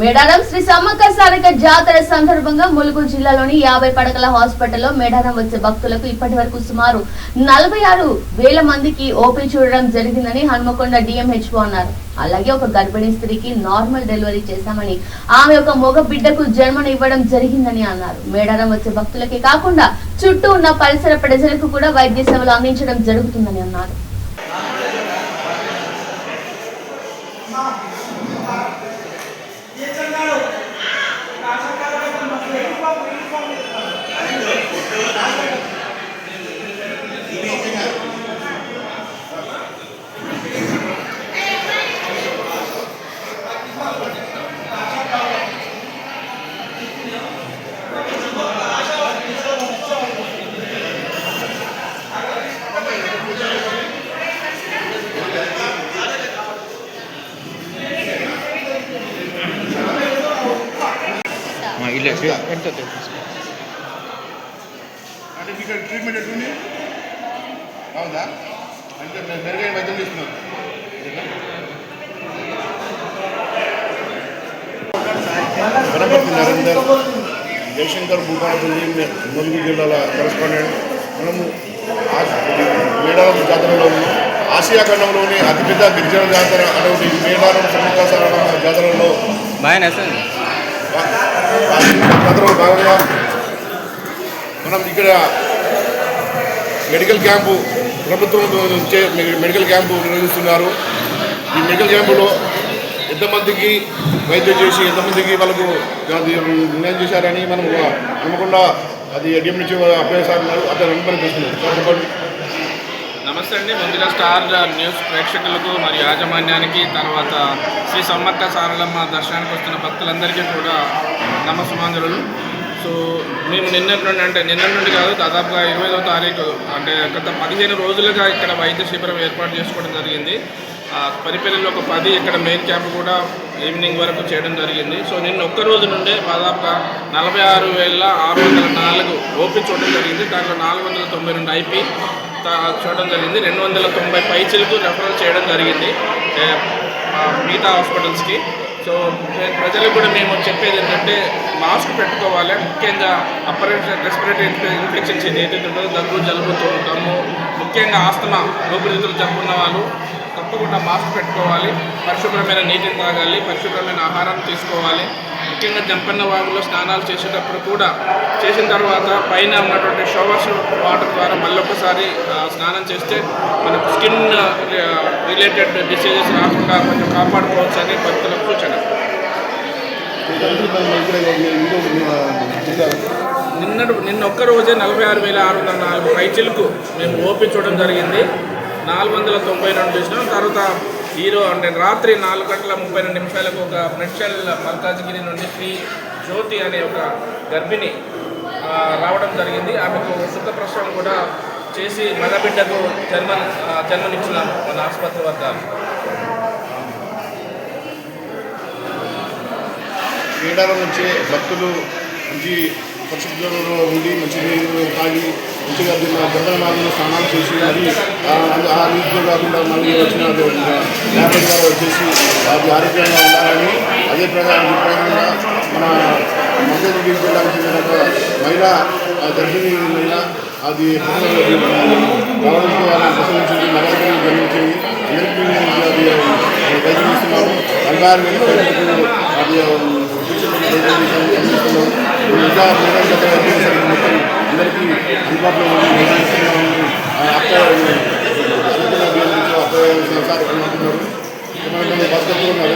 మేడారం శ్రీ సమ్మక్క సారక జాతర సందర్భంగా ములుగు జిల్లాలోని యాభై పడకల హాస్పిటల్లో మేడారం వచ్చే భక్తులకు ఇప్పటి వరకు సుమారు నలభై ఆరు వేల మందికి ఓపీ చూడడం జరిగిందని హనుమకొండ డిఎంహెచ్ఓ అన్నారు. అలాగే ఒక గర్భిణీ స్త్రీకి నార్మల్ డెలివరీ చేశామని ఆమె ఒక మగ బిడ్డకు జన్మను ఇవ్వడం జరిగిందని అన్నారు. మేడారం వచ్చే భక్తులకే కాకుండా చుట్టూ ఉన్న పరిసర ప్రజలకు కూడా వైద్య సేవలు అందించడం జరుగుతుందని అన్నారు. yes, గణపతి నరేందర్ జయశంకర్ భూపాలపల్లి ములుగు జిల్లాల కరెస్పాండెంట్ మనము మేడారం జాతరలో ఆసియా ఖండంలోని అతిపెద్ద గిరిజన జాతర అటువంటి మేడారం సమీకరణ జాతరలో. బాగానే భాగంగా మనం ఇక్కడ మెడికల్ క్యాంపు ప్రభుత్వం నుంచే మెడికల్ క్యాంపు నిర్వహిస్తున్నారు. ఈ మెడికల్ క్యాంపులో ఎంతమందికి వైద్యం చేసి ఎంతమందికి వాళ్ళకు అది నిర్ణయం చేశారని మనం అనుకుండా అది ఎడిఎం నుంచి అభ్యాస ఉన్నారు అతను అనుమతి నమస్తే అండి. ముందుగా స్టార్ న్యూస్ ప్రేక్షకులకు మరియు యాజమాన్యానికి తర్వాత శ్రీ సమ్మక్క సారలమ్మ దర్శనానికి వస్తున్న భక్తులందరికీ కూడా నమస్సుమాంజలు సో మేము నిన్నటి నుండి అంటే నిన్న నుండి కాదు దాదాపుగా ఇరవైదో తారీఖు అంటే గత పదిహేను రోజులుగా ఇక్కడ వైద్య శిబిరం ఏర్పాటు చేసుకోవడం జరిగింది. ఆ, పరిపల్లిలో ఒక పది ఇక్కడ మెయిన్ క్యాంప్ కూడా ఈవినింగ్ వరకు చేయడం జరిగింది. సో నిన్న ఒక్క రోజు నుండే దాదాపుగా నలభై ఆరు వేల ఆరు వందల నాలుగు ఓపీ చూడడం జరిగింది. దాంట్లో నాలుగు వందల తొంభై రెండు ఐపీ చూడడం జరిగింది. రెండు వందల తొంభై పైచీలకు రెఫరల్ చేయడం జరిగింది. మిగతా హాస్పిటల్స్కి. సో ప్రజలకు కూడా మేము చెప్పేది ఏంటంటే మాస్క్ పెట్టుకోవాలి. ముఖ్యంగా అప్పర్ రెస్పిరేటరీ ఇన్ఫెక్షన్స్ ఏదైతే ఉంటుందో దగ్గు జలుబుతో ఉంటాము ముఖ్యంగా ఆస్తమా ఊపిరితిత్తులు జబ్బున్న వాళ్ళు తప్పకుండా మాస్క్ పెట్టుకోవాలి. పరిశుభ్రమైన నీటిని తాగాలి. పరిశుభ్రమైన ఆహారం తీసుకోవాలి. ముఖ్యంగా జంపన్న వాగులో స్నానాలు చేసేటప్పుడు కూడా చేసిన తర్వాత పైన ఉన్నటువంటి షవర్స్ వాటర్ ద్వారా మళ్ళొకసారి స్నానం చేస్తే మనకు స్కిన్ రిలేటెడ్ డిసీజెస్ రాకుండా కొంచెం కాపాడుకోవచ్చు అని భక్తుల సూచన. నిన్నటి నిన్న ఒక్క రోజే నలభై ఆరు వేల ఆరు వందల నాలుగు పైచిలకు మేము ఓపి చూడడం జరిగింది. నాలుగు వందల తొంభై రెండు చూసినాం. తర్వాత ఈరో అంటే రాత్రి నాలుగు గంటల ముప్పై రెండు నిమిషాలకు ఒక మెడ్షల్ మల్కాజ్గిరి నుండి శ్రీ జ్యోతి అనే ఒక గర్భిణి రావడం జరిగింది. ఆమెకు సుఖప్రసవం కూడా చేసి మగబిడ్డకు జన్మ ఆ, జన్మనిచ్చినాము మన ఆసుపత్రి వద్ద. క్రీడల నుంచి భక్తులు మంచి పరిశుభ్రంలో ఉండి మంచి నీరు తాగి మంచిగా గంటల నాలుగు స్నానాలు చేసి అది ఆ నీటిలో కాకుండా మళ్ళీ వచ్చిన యాభై ద్వారా వచ్చేసి అది ఆరోగ్యంగా ఉండాలని అదే ప్రకారం ప్రకారంగా మన మధ్య జిల్లాకు చెందిన ఒక మహిళ గర్భిణీ మహిళ అది రావడంతో వాళ్ళని ప్రసవించింది మగరికి అందరికీ అది ప్రయత్నిస్తున్నాము. బంగారు అది ఇంకా మేడం దగ్గర మొత్తం అందరికీ అందుబాటులో ఉంది అక్కడ అక్కడ